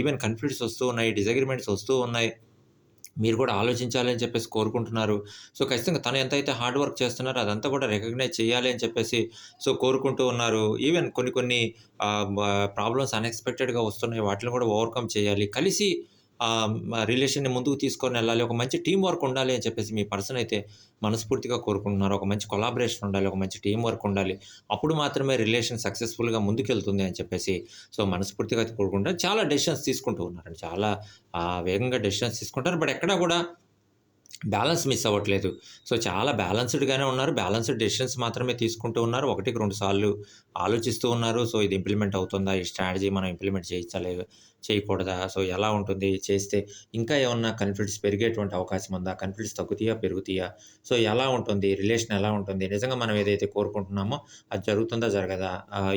ఈవెన్ కన్ఫ్లిక్ట్స్ వస్తూ ఉన్నాయి డిసగ్రిమెంట్స్ వస్తూ ఉన్నాయి. మీరు కూడా ఆలోచించాలి అని చెప్పేసి కోరుకుంటున్నారు. సో ఖచ్చితంగా తను ఎంతైతే హార్డ్ వర్క్ చేస్తున్నారో అదంతా కూడా రికగ్నైజ్ చేయాలి అని చెప్పేసి సో కోరుకుంటూ ఉన్నారు. ఈవెన్ కొన్ని కొన్ని ప్రాబ్లమ్స్ అన్ఎక్స్పెక్టెడ్గా వస్తున్నాయి. వాటిని కూడా ఓవర్కమ్ చేయాలి. కలిసి రిలేషన్ని ముందుకు తీసుకొని వెళ్ళాలి ఒక మంచి టీం వర్క్ ఉండాలి అని చెప్పేసి మీ పర్సన్ అయితే మనస్ఫూర్తిగా కోరుకుంటున్నారు. ఒక మంచి కొలాబరేషన్ ఉండాలి ఒక మంచి టీం వర్క్ ఉండాలి. అప్పుడు మాత్రమే రిలేషన్ సక్సెస్ఫుల్గా ముందుకెళ్తుంది అని చెప్పేసి సో మనస్ఫూర్తిగా కోరుకుంటారు చాలా డెసిషన్స్ తీసుకుంటూ ఉన్నారండి. చాలా వేగంగా డెసిషన్స్ తీసుకుంటారు. బట్ ఎక్కడ కూడా బ్యాలెన్స్ మిస్ అవ్వట్లేదు. సో చాలా బ్యాలెన్స్డ్గానే ఉన్నారు. బ్యాలెన్స్డ్ డెసిషన్స్ మాత్రమే తీసుకుంటూ ఉన్నారు. ఒకటికి రెండు సార్లు ఆలోచిస్తూ ఉన్నారు. సో ఇది ఇంప్లిమెంట్ అవుతుందా? ఈ స్ట్రాటజీ మనం ఇంప్లిమెంట్ చేయించాలి చేయకూడదా? సో ఎలా ఉంటుంది? చేస్తే ఇంకా ఏమన్నా కన్ఫ్లిక్ట్స్ పెరిగేటువంటి అవకాశం ఉందా? కన్ఫ్లిక్ట్స్ తగ్గుతాయా? పెరుగుతాయా? సో ఎలా ఉంటుంది? రిలేషన్ ఎలా ఉంటుంది? నిజంగా మనం ఏదైతే కోరుకుంటున్నామో అది జరుగుతుందా? జరగదా?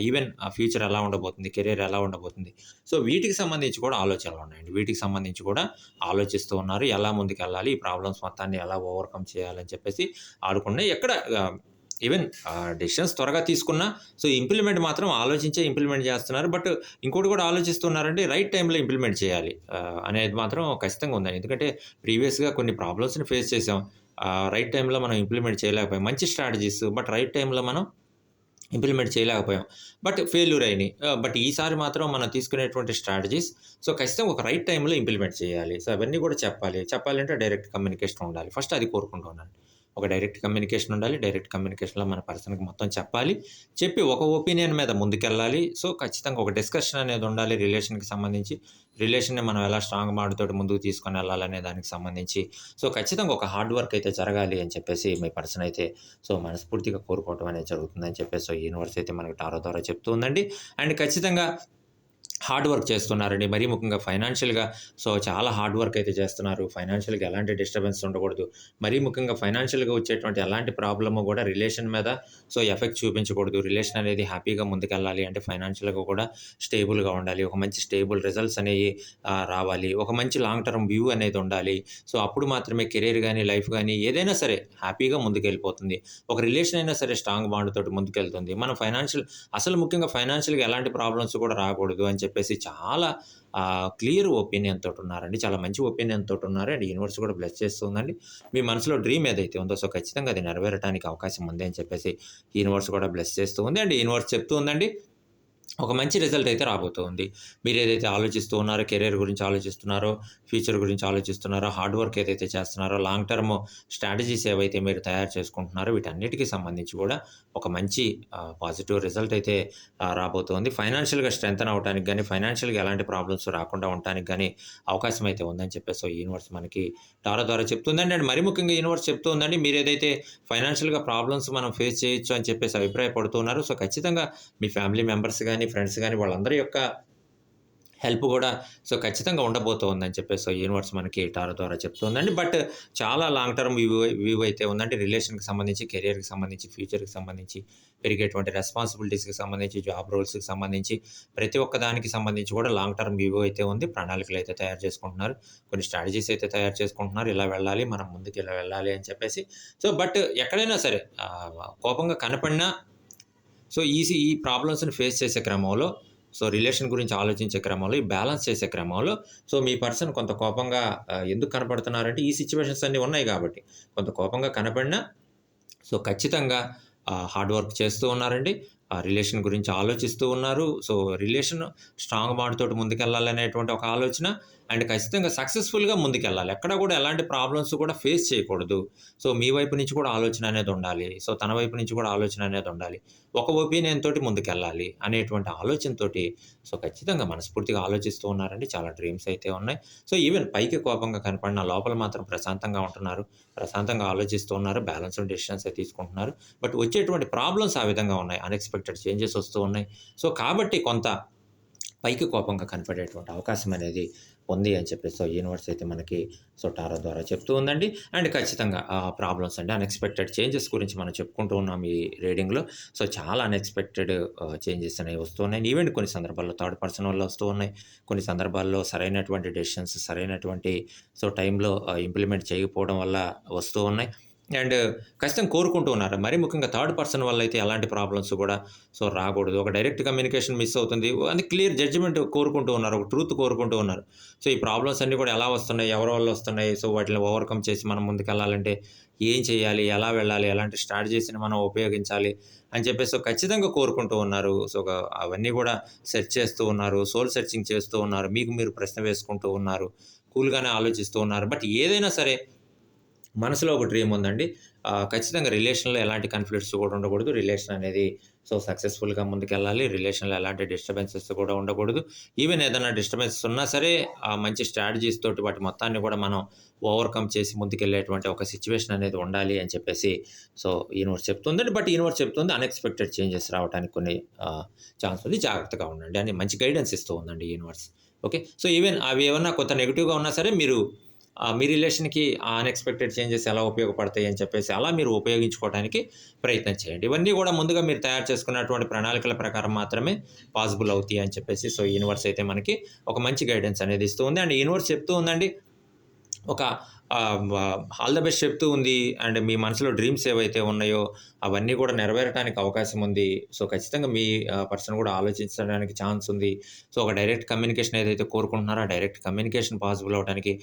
ఈవెన్ ఆ ఫ్యూచర్ ఎలా ఉండబోతుంది? కెరీర్ ఎలా ఉండబోతుంది? సో వీటికి సంబంధించి కూడా ఆలోచనలు ఉన్నాయండి. వీటికి సంబంధించి కూడా ఆలోచిస్తూ ఉన్నారు. ఎలా ముందుకు వెళ్ళాలి ఈ ప్రాబ్లమ్స్ మొత్తాన్ని ఎలా ఓవర్కమ్ చేయాలని చెప్పేసి ఆడుకున్నాయి. ఎక్కడ ఈవెన్ డెసిషన్స్ త్వరగా తీసుకున్నా సో ఇంప్లిమెంట్ మాత్రం ఆలోచించే ఇంప్లిమెంట్ చేస్తున్నారు. బట్ ఇంకోటి కూడా ఆలోచిస్తున్నారంటే రైట్ టైంలో ఇంప్లిమెంట్ చేయాలి. అనేది మాత్రం ఖచ్చితంగా ఉందండి. ఎందుకంటే ప్రీవియస్గా కొన్ని ప్రాబ్లమ్స్ని ఫేస్ చేసాం రైట్ టైంలో మనం ఇంప్లిమెంట్ చేయలేకపోయాం. మంచి స్ట్రాటజీస్ బట్ రైట్ టైంలో మనం ఇంప్లిమెంట్ చేయలేకపోయాం. బట్ ఫెయిల్యూర్ అయినాయి. బట్ ఈసారి మాత్రం మనం తీసుకునేటువంటి స్ట్రాటజీస్ సో ఖచ్చితంగా ఒక రైట్ టైంలో ఇంప్లిమెంట్ చేయాలి. సో అవన్నీ కూడా చెప్పాలి. చెప్పాలంటే డైరెక్ట్ కమ్యూనికేషన్ ఉండాలి. ఫస్ట్ అది కోరుకుంటున్నాను. ఒక డైరెక్ట్ కమ్యూనికేషన్ ఉండాలి డైరెక్ట్ కమ్యూనికేషన్లో మన పర్సన్కి మొత్తం చెప్పాలి చెప్పి ఒక ఒపీనియన్ మీద ముందుకెళ్ళాలి. సో ఖచ్చితంగా ఒక డిస్కషన్ అనేది ఉండాలి రిలేషన్కి సంబంధించి. రిలేషన్ని మనం ఎలా స్ట్రాంగ్ మాడుతోటి ముందుకు తీసుకొని వెళ్ళాలనే దానికి సంబంధించి. సో ఖచ్చితంగా ఒక హార్డ్ వర్క్ అయితే జరగాలి అని చెప్పేసి మీ పర్సన్ అయితే సో మనస్ఫూర్తిగా కోరుకోవటం అనేది జరుగుతుందని చెప్పేసి సో యూనివర్స్ అయితే మనకి టారో ద్వారా చెప్తూ ఉందండి. అండ్ ఖచ్చితంగా హార్డ్ వర్క్ చేస్తున్నారండి. మరీ ముఖ్యంగా ఫైనాన్షియల్గా. సో చాలా హార్డ్ వర్క్ అయితే చేస్తున్నారు. ఫైనాన్షియల్గా ఎలాంటి డిస్టర్బెన్స్ ఉండకూడదు. మరీ ముఖ్యంగా ఫైనాన్షియల్గా వచ్చేటువంటి ఎలాంటి ప్రాబ్లమ్ కూడా రిలేషన్ మీద సో ఎఫెక్ట్ చూపించకూడదు. రిలేషన్ అనేది హ్యాపీగా ముందుకెళ్ళాలి అంటే ఫైనాన్షియల్గా కూడా స్టేబుల్గా ఉండాలి. ఒక మంచి స్టేబుల్ రిజల్ట్స్ అనేవి రావాలి. ఒక మంచి లాంగ్ టర్మ్ వ్యూ అనేది ఉండాలి. సో అప్పుడు మాత్రమే కెరీర్ కానీ లైఫ్ కానీ ఏదైనా సరే హ్యాపీగా ముందుకెళ్ళిపోతుంది. ఒక రిలేషన్ అయినా సరే స్ట్రాంగ్ బాండ్ తోటి ముందుకెళ్తుంది. మనం ఫైనాన్షియల్ అసలు ముఖ్యంగా ఫైనాన్షియల్గా ఎలాంటి ప్రాబ్లమ్స్ కూడా రాకూడదు అని చెప్పి చెప్పేసి చాలా క్లియర్ ఒపీనియన్ తోటి ఉన్నారండి చాలా మంచి ఒపీనియన్ తోటి ఉన్నారు అండ్ యూనివర్స్ కూడా బ్లెస్ చేస్తుందండి. మీ మనసులో డ్రీమ్ ఏదైతే ఉందో సో ఖచ్చితంగా అది నెరవేరడానికి అవకాశం ఉంది అని చెప్పేసి యూనివర్స్ కూడా బ్లెస్ చేస్తూ ఉంది. అండ్ యూనివర్స్ చెప్తూ ఉందండి ఒక మంచి రిజల్ట్ అయితే రాబోతుంది. మీరు ఏదైతే ఆలోచిస్తూ ఉన్నారో కెరీర్ గురించి ఆలోచిస్తున్నారో ఫ్యూచర్ గురించి ఆలోచిస్తున్నారో హార్డ్ వర్క్ ఏదైతే చేస్తున్నారో లాంగ్ టర్మ్ స్ట్రాటజీస్ ఏవైతే మీరు తయారు చేసుకుంటున్నారో వీటన్నిటికీ సంబంధించి కూడా ఒక మంచి పాజిటివ్ రిజల్ట్ అయితే రాబోతోంది. ఫైనాన్షియల్గా స్ట్రెంగ్తన్ అవడానికి కానీ ఫైనాన్షియల్గా ఎలాంటి ప్రాబ్లమ్స్ రాకుండా ఉండడానికి కానీ అవకాశం అయితే ఉందని చెప్పేసి సో యూనివర్స్ మనకి టారా ద్వారా చెప్తుందండి. అండ్ మరీ ముఖ్యంగా యూనివర్స్ చెప్తుందండి మీరు ఏదైతే ఫైనాన్షియల్గా ప్రాబ్లమ్స్ మనం ఫేస్ చేయొచ్చు అని చెప్పేసి అభిప్రాయపడుతున్నారు సో ఖచ్చితంగా మీ ఫ్యామిలీ మెంబర్స్ కానీ ఫ్రెండ్స్ కానీ వాళ్ళందరి యొక్క హెల్ప్ కూడా సో ఖచ్చితంగా ఉండబోతోందని చెప్పేసి సో యూనివర్స్ మనకి టారో ద్వారా చెప్తుందండి. బట్ చాలా లాంగ్ టర్మ్ వ్యూ వ్యూ అయితే ఉందంటే రిలేషన్కి సంబంధించి కెరియర్కి సంబంధించి ఫ్యూచర్కి సంబంధించి పెరిగేటువంటి రెస్పాన్సిబిలిటీస్కి సంబంధించి జాబ్ రోల్స్కి సంబంధించి ప్రతి ఒక్క దానికి సంబంధించి కూడా లాంగ్ టర్మ్ వ్యూ అయితే ఉంది. ప్రణాళికలు అయితే తయారు చేసుకుంటున్నారు. కొన్ని స్ట్రాటజీస్ అయితే తయారు చేసుకుంటున్నారు. ఇలా వెళ్ళాలి మనం ముందుకు ఇలా వెళ్ళాలి అని చెప్పేసి. సో బట్ ఎక్కడైనా సరే కోపంగా కనపడినా సో ఈజీ ఈ ప్రాబ్లమ్స్ని ఫేస్ చేసే క్రమంలో సో రిలేషన్ గురించి ఆలోచించే క్రమంలో ఈ బ్యాలెన్స్ చేసే క్రమంలో సో మీ పర్సన్ కొంత కోపంగా ఎందుకు కనపడుతున్నారంటే ఈ సిచ్యువేషన్స్ అన్నీ ఉన్నాయి కాబట్టి. కొంత కోపంగా కనపడినా సో ఖచ్చితంగా హార్డ్ వర్క్ చేస్తూ ఉన్నారండి. ఆ రిలేషన్ గురించి ఆలోచిస్తూ ఉన్నారు. సో రిలేషన్ స్ట్రాంగ్ బాండ్ తోటి ముందుకెళ్ళాలనేటువంటి ఒక ఆలోచన అండ్ ఖచ్చితంగా సక్సెస్ఫుల్గా ముందుకెళ్ళాలి. ఎక్కడ కూడా ఎలాంటి ప్రాబ్లమ్స్ కూడా ఫేస్ చేయకూడదు. సో మీ వైపు నుంచి కూడా ఆలోచన అనేది ఉండాలి. సో తన వైపు నుంచి కూడా ఆలోచన అనేది ఉండాలి. ఒక ఒపీనియన్ తోటి ముందుకెళ్ళాలి అనేటువంటి ఆలోచనతోటి సో ఖచ్చితంగా మనస్ఫూర్తిగా ఆలోచిస్తూ ఉన్నారండి. చాలా డ్రీమ్స్ అయితే ఉన్నాయి. సో ఈవెన్ పైకి కోపంగా కనపడిన లోపల మాత్రం ప్రశాంతంగా ఉంటున్నారు. ప్రశాంతంగా ఆలోచిస్తూ ఉన్నారు. బ్యాలెన్స్డ్ డెసిషన్స్ అయితే తీసుకుంటున్నారు. బట్ వచ్చేటువంటి ప్రాబ్లమ్స్ ఆ విధంగా ఉన్నాయి. అన్ఎక్స్పెక్టెడ్ అన్ఎక్స్పెక్టెడ్ చేంజెస్ వస్తూ ఉన్నాయి. సో కాబట్టి కొంత పైకి కోపంగా కనపడేటువంటి అవకాశం అనేది ఉంది అని చెప్పేసి సో యూనివర్స్ అయితే మనకి సో టారో ద్వారా చెప్తూ ఉందండి. అండ్ ఖచ్చితంగా ఆ ప్రాబ్లమ్స్ అండి అన్ఎక్స్పెక్టెడ్ చేంజెస్ గురించి మనం చెప్పుకుంటూ ఉన్నాం ఈ రీడింగ్లో సో చాలా అన్ఎక్స్పెక్టెడ్ చేంజెస్ అనేవి వస్తూ ఉన్నాయి. ఈవెన్ కొన్ని సందర్భాల్లో థర్డ్ పర్సన్ వల్ల వస్తూ ఉన్నాయి. కొన్ని సందర్భాల్లో సరైనటువంటి డెసిషన్స్ సరైనటువంటి సో టైంలో ఇంప్లిమెంట్ చేయకపోవడం వల్ల వస్తూ ఉన్నాయి. అండ్ ఖచ్చితంగా కోరుకుంటూ ఉన్నారు. మరి ముఖ్యంగా థర్డ్ పర్సన్ వల్ల అయితే ఎలాంటి ప్రాబ్లమ్స్ కూడా సో రాకూడదు. ఒక డైరెక్ట్ కమ్యూనికేషన్ మిస్ అవుతుంది. అది క్లియర్ జడ్జిమెంట్ కోరుకుంటూ ఉన్నారు. ఒక ట్రూత్ కోరుకుంటూ ఉన్నారు. సో ఈ ప్రాబ్లమ్స్ అన్నీ కూడా ఎలా వస్తున్నాయి? ఎవరి వల్ల వస్తున్నాయి? సో వాటిని ఓవర్కమ్ చేసి మనం ముందుకెళ్ళాలంటే ఏం చేయాలి? ఎలా వెళ్ళాలి? ఎలాంటి స్ట్రాటజీస్ని మనం ఉపయోగించాలి? అని చెప్పేసి ఖచ్చితంగా కోరుకుంటూ ఉన్నారు. సో అవన్నీ కూడా సెర్చ్ చేస్తూ ఉన్నారు. సోల్ సెర్చింగ్ చేస్తూ ఉన్నారు. మీకు మీరు ప్రశ్న వేసుకుంటూ ఉన్నారు. కూల్గానే ఆలోచిస్తూ ఉన్నారు. బట్ ఏదైనా సరే మనసులో ఒక డ్రీమ్ ఉందండి. ఖచ్చితంగా రిలేషన్లో ఎలాంటి కాన్ఫ్లిక్ట్స్ కూడా ఉండకూడదు. రిలేషన్ అనేది సో సక్సెస్ఫుల్గా ముందుకెళ్ళాలి. రిలేషన్లో ఎలాంటి డిస్టర్బెన్సెస్ కూడా ఉండకూడదు. ఈవెన్ ఏదైనా డిస్టర్బెన్సెస్ ఉన్నా సరే మంచి స్ట్రాటజీస్ తోటి వాటి మొత్తాన్ని కూడా మనం ఓవర్కమ్ చేసి ముందుకెళ్ళేటువంటి ఒక సిచ్యువేషన్ అనేది ఉండాలి అని చెప్పేసి సో యూనివర్స్ చెప్తుందండి. బట్ యూనివర్స్ చెప్తుంది అన్ఎక్స్పెక్టెడ్ చేంజెస్ రావడానికి కొన్ని ఛాన్స్ ఉంది. జాగ్రత్తగా ఉండండి. అని మంచి గైడెన్స్ ఇస్తూ ఉందండి యూనివర్స్ ఓకే సో ఈవెన్ అవి ఏమన్నా కొంత నెగిటివ్గా ఉన్నా సరే మీరు మీ రిలేషన్కి అన్ఎక్స్పెక్టెడ్ చేంజెస్ ఎలా ఉపయోగపడతాయి అని చెప్పేసి అలా మీరు ఉపయోగించుకోవడానికి ప్రయత్నం చేయండి. ఇవన్నీ కూడా ముందుగా మీరు తయారు చేసుకున్నటువంటి ప్రణాళికల ప్రకారం మాత్రమే పాసిబుల్ అవుతాయి అని చెప్పేసి సో యూనివర్స్ అయితే మనకి ఒక మంచి గైడెన్స్ అనేది ఇస్తూ ఉంది. అండ్ యూనివర్స్ చెప్తూ ఉందండి ఒక ఆల్ ద బెస్ట్ చెప్తూ ఉంది. అండ్ మీ మనసులో డ్రీమ్స్ ఏవైతే ఉన్నాయో అవన్నీ కూడా నెరవేరడానికి అవకాశం ఉంది. సో ఖచ్చితంగా మీ పర్సన్ కూడా ఆలోచించడానికి ఛాన్స్ ఉంది. సో ఒక డైరెక్ట్ కమ్యూనికేషన్ ఏదైతే కోరుకుంటున్నారో ఆ డైరెక్ట్ కమ్యూనికేషన్ పాసిబుల్ అవడానికి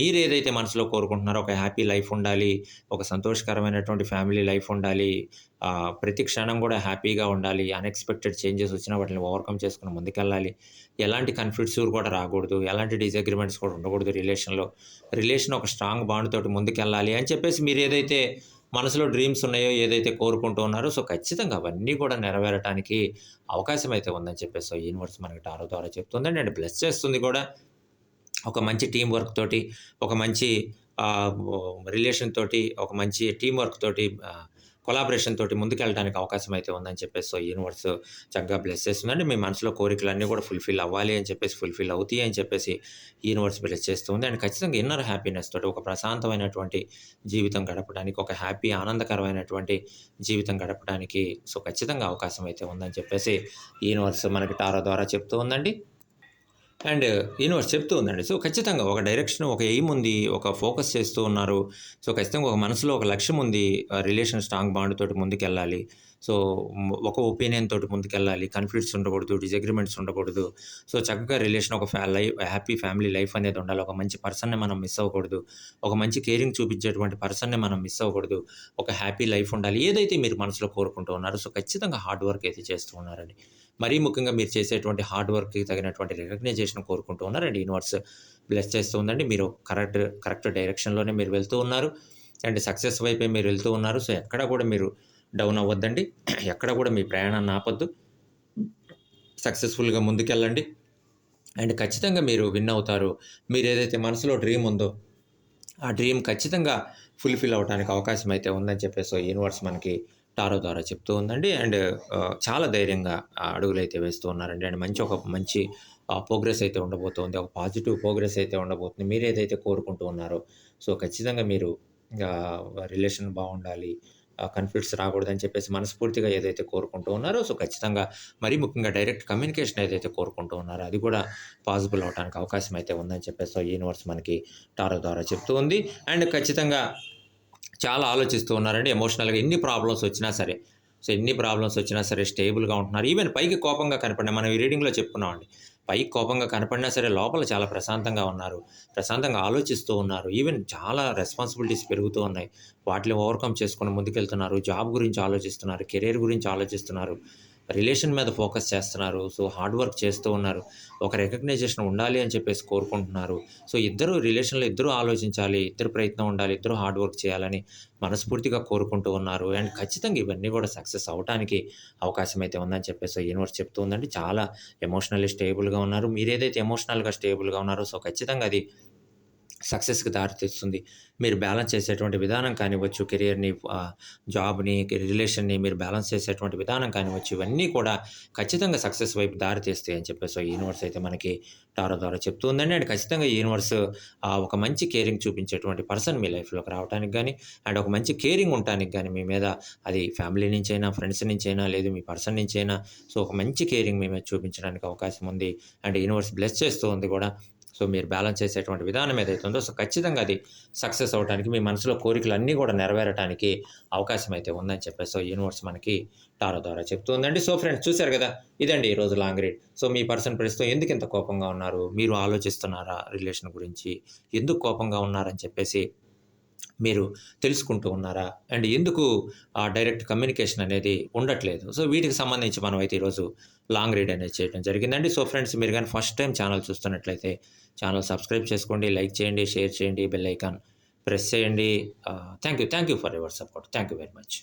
మీరు ఏదైతే మనసులో కోరుకుంటున్నారో ఒక హ్యాపీ లైఫ్ ఉండాలి ఒక సంతోషకరమైనటువంటి ఫ్యామిలీ లైఫ్ ఉండాలి ప్రతి క్షణం కూడా హ్యాపీగా ఉండాలి అన్ఎక్స్పెక్టెడ్ చేంజెస్ వచ్చినా వాటిని ఓవర్కమ్ చేసుకుని ముందుకెళ్ళాలి. ఎలాంటి కన్ఫ్లిక్ట్స్ కూడా రాకూడదు ఎలాంటి డిసగ్రిమెంట్స్ కూడా ఉండకూడదు రిలేషన్లో. రిలేషన్ ఒక స్ట్రాంగ్ బాండ్ తోటి ముందుకెళ్ళాలి అని చెప్పేసి మీరు ఏదైతే మనసులో డ్రీమ్స్ ఉన్నాయో ఏదైతే కోరుకుంటూ ఉన్నారో సో ఖచ్చితంగా అవన్నీ కూడా నెరవేరటానికి అవకాశం అయితే ఉందని చెప్పేసి సో యూనివర్స్ మనకి టారో ద్వారా చెప్తుందండి. అండ్ బ్లెస్ చేస్తుంది కూడా ఒక మంచి టీం వర్క్ తోటి ఒక మంచి రిలేషన్ తోటి ఒక మంచి టీం వర్క్ తోటి కొలాబరేషన్ తోటి ముందుకెళ్ళడానికి అవకాశం అయితే ఉందని చెప్పేసి సో యూనివర్స్ చక్కగా బ్లెస్ చేస్తుందండి. మీ మనసులో కోరికలన్నీ కూడా ఫుల్ఫిల్ అవ్వాలి అని చెప్పేసి ఫుల్ఫిల్ అవుతాయి అని చెప్పేసి యూనివర్స్ బ్లెస్ చేస్తుంది. అండ్ ఖచ్చితంగా ఇన్నర్ హ్యాపీనెస్ తోటి ఒక ప్రశాంతమైనటువంటి జీవితం గడపడానికి ఒక హ్యాపీ ఆనందకరమైనటువంటి జీవితం గడపడానికి సో ఖచ్చితంగా అవకాశం అయితే ఉందని చెప్పేసి యూనివర్స్ మనకి టారో ద్వారా చెప్తూ ఉందండి. అండ్ యూనివర్స్ చెప్తూ ఉందండి. సో ఖచ్చితంగా ఒక డైరెక్షన్ ఒక ఎయిమ్ ఉంది ఒక ఫోకస్ చేస్తూ ఉన్నారు. సో ఖచ్చితంగా ఒక మనసులో ఒక లక్ష్యం ఉంది రిలేషన్ స్ట్రాంగ్ బాండ్ తోటి ముందుకెళ్ళాలి. సో ఒక ఒపీనియన్ తోటి ముందుకెళ్ళాలి. కన్ఫ్లిక్ట్స్ ఉండకూడదు డిజగ్రిమెంట్స్ ఉండకూడదు. సో చక్కగా రిలేషన్ ఒక ఫ్యా లైఫ్ హ్యాపీ ఫ్యామిలీ లైఫ్ అనేది ఉండాలి. ఒక మంచి పర్సన్ని మనం మిస్ అవ్వకూడదు. ఒక మంచి కేరింగ్ చూపించేటువంటి పర్సన్ని మనం మిస్ అవ్వకూడదు. ఒక హ్యాపీ లైఫ్ ఉండాలి. ఏదైతే మీరు మనసులో కోరుకుంటూ ఉన్నారో సో ఖచ్చితంగా హార్డ్ వర్క్ అయితే చేస్తూ ఉన్నారండి. మరీ ముఖ్యంగా మీరు చేసేటువంటి హార్డ్ వర్క్కి తగినటువంటి రికగ్నైజేషన్ కోరుకుంటూ ఉన్నారండి. యూనివర్స్ బ్లెస్ చేస్తూ ఉందండి. మీరు కరెక్ట్ కరెక్ట్ డైరెక్షన్లోనే మీరు వెళ్తూ ఉన్నారు. అండ్ సక్సెస్ వైపే మీరు వెళ్తూ ఉన్నారు. సో ఎక్కడ కూడా మీరు డౌన్ అవ్వద్దండి. ఎక్కడ కూడా మీ ప్రయాణాన్ని ఆపొద్దు. సక్సెస్ఫుల్గా ముందుకెళ్ళండి. అండ్ ఖచ్చితంగా మీరు విన్ అవుతారు. మీరు ఏదైతే మనసులో డ్రీమ్ ఉందో ఆ డ్రీమ్ ఖచ్చితంగా ఫుల్ఫిల్ అవడానికి అవకాశం అయితే ఉందని చెప్పేసి సో యూనివర్స్ మనకి టారో ద్వారా చెప్తూ ఉందండి. అండ్ చాలా ధైర్యంగా అడుగులు అయితే వేస్తూ ఉన్నారండి. అండ్ మంచి ఒక మంచి ప్రోగ్రెస్ అయితే ఉండబోతోంది. ఒక పాజిటివ్ ప్రోగ్రెస్ అయితే ఉండబోతుంది. మీరు ఏదైతే కోరుకుంటూ ఉన్నారో సో ఖచ్చితంగా మీరు రిలేషన్ బాగుండాలి. కన్ఫ్లిక్ట్స్ రాకూడదని చెప్పేసి మనస్ఫూర్తిగా ఏదైతే కోరుకుంటూ ఉన్నారో సో ఖచ్చితంగా మరీ ముఖ్యంగా డైరెక్ట్ కమ్యూనికేషన్ ఏదైతే కోరుకుంటూ ఉన్నారో అది కూడా పాసిబుల్ అవడానికి అవకాశం అయితే ఉందని చెప్పేసి సో యూనివర్స్ మనకి టారో ద్వారా చెప్తూ ఉంది. అండ్ ఖచ్చితంగా చాలా ఆలోచిస్తూ ఉన్నారండి. ఎమోషనల్గా ఎన్ని ప్రాబ్లమ్స్ వచ్చినా సరే సో ఎన్ని ప్రాబ్లమ్స్ వచ్చినా సరే స్టేబుల్గా ఉంటున్నారు. ఈవెన్ పైకి కోపంగా కనపడినా మనం ఈ రీడింగ్లో చెప్పుకున్నామండి. పైకి కోపంగా కనపడినా సరే లోపల చాలా ప్రశాంతంగా ఉన్నారు. ప్రశాంతంగా ఆలోచిస్తూ ఉన్నారు. ఈవెన్ చాలా రెస్పాన్సిబిలిటీస్ పెరుగుతూ ఉన్నాయి. వాటిని ఓవర్కమ్ చేసుకొని ముందుకెళ్తున్నారు. జాబ్ గురించి ఆలోచిస్తున్నారు. కెరీర్ గురించి ఆలోచిస్తున్నారు. రిలేషన్ మీద ఫోకస్ చేస్తున్నారు. సో హార్డ్ వర్క్ చేస్తూ ఉన్నారు. ఒక రికగ్నైజేషన్ ఉండాలి అని చెప్పేసి కోరుకుంటున్నారు. సో ఇద్దరు రిలేషన్లో ఇద్దరు ఆలోచించాలి ఇద్దరు ప్రయత్నం ఉండాలి ఇద్దరు హార్డ్ వర్క్ చేయాలని మనస్ఫూర్తిగా కోరుకుంటూ ఉన్నారు. అండ్ ఖచ్చితంగా ఇవన్నీ కూడా సక్సెస్ అవడానికి అవకాశం అయితే ఉందని చెప్పేసి యూనివర్స్ చెప్తూ ఉందండి. చాలా ఎమోషనల్లీ స్టేబుల్గా ఉన్నారు. మీరు ఏదైతే ఎమోషనల్గా స్టేబుల్గా ఉన్నారో సో ఖచ్చితంగా అది సక్సెస్‌కి దారితీస్తుంది. మీరు బ్యాలెన్స్ చేసేటువంటి విధానం కానివ్వచ్చు, కెరియర్‌ని జాబ్‌ని, రిలేషన్‌ని మీరు బ్యాలెన్స్ చేసేటువంటి విధానం కానివ్వచ్చు, ఇవన్నీ కూడా ఖచ్చితంగా సక్సెస్ వైపు దారి తీస్తాయి అని చెప్పేసి యూనివర్స్ అయితే మనకి టారో ద్వారా చెప్తూ ఉందండి. అండ్ ఖచ్చితంగా యూనివర్స్ ఒక మంచి కేరింగ్ చూపించేటువంటి పర్సన్ మీ లైఫ్‌లోకి రావటానికి కానీ అండ్ ఒక మంచి కేరింగ్ ఉండటానికి కానీ మీ మీద అది ఫ్యామిలీ నుంచైనా, ఫ్రెండ్స్ నుంచైనా, లేదు మీ పర్సన్ నుంచైనా సో, ఒక మంచి కేరింగ్ మీ మీద చూపించడానికి అవకాశం ఉంది. అండ్ యూనివర్స్ బ్లెస్ చేస్తూ ఉంది కూడా. సో, మీరు బ్యాలెన్స్ చేసేటువంటి విధానం ఏదైతే ఉందో సో, ఖచ్చితంగా అది సక్సెస్ అవ్వటానికి మీ మనసులో కోరికలు అన్నీ కూడా నెరవేరటానికి అవకాశం అయితే ఉందని చెప్పేసి సో, యూనివర్స్ మనకి టారో ద్వారా చెప్తూ ఉందండి. సో, ఫ్రెండ్స్ చూశారు కదా! ఇదండి ఈరోజు లాంగ్ రీడ్. సో, మీ పర్సన్ ప్రస్తుతం ఎందుకు ఇంత కోపంగా ఉన్నారు? మీరు ఆలోచిస్తున్నారా రిలేషన్ గురించి? ఎందుకు కోపంగా ఉన్నారని చెప్పేసి మీరు తెలుసుకుంటూ ఉన్నారా? అండ్ ఎందుకు ఆ డైరెక్ట్ కమ్యూనికేషన్ అనేది ఉండట్లేదు? సో, వీటికి సంబంధించి మనం అయితే ఈరోజు లాంగ్ రీడ్ అనేది చేయడం జరిగిందండి. సో, ఫ్రెండ్స్ మీరు కానీ ఫస్ట్ టైమ్ ఛానల్ చూస్తున్నట్లయితే ఛానల్ సబ్స్క్రైబ్ చేసుకోండి, లైక్ చేయండి, షేర్ చేయండి, బెల్ ఐకాన్ ప్రెస్ చేయండి. Thank you. Thank you for your support. Thank you very much.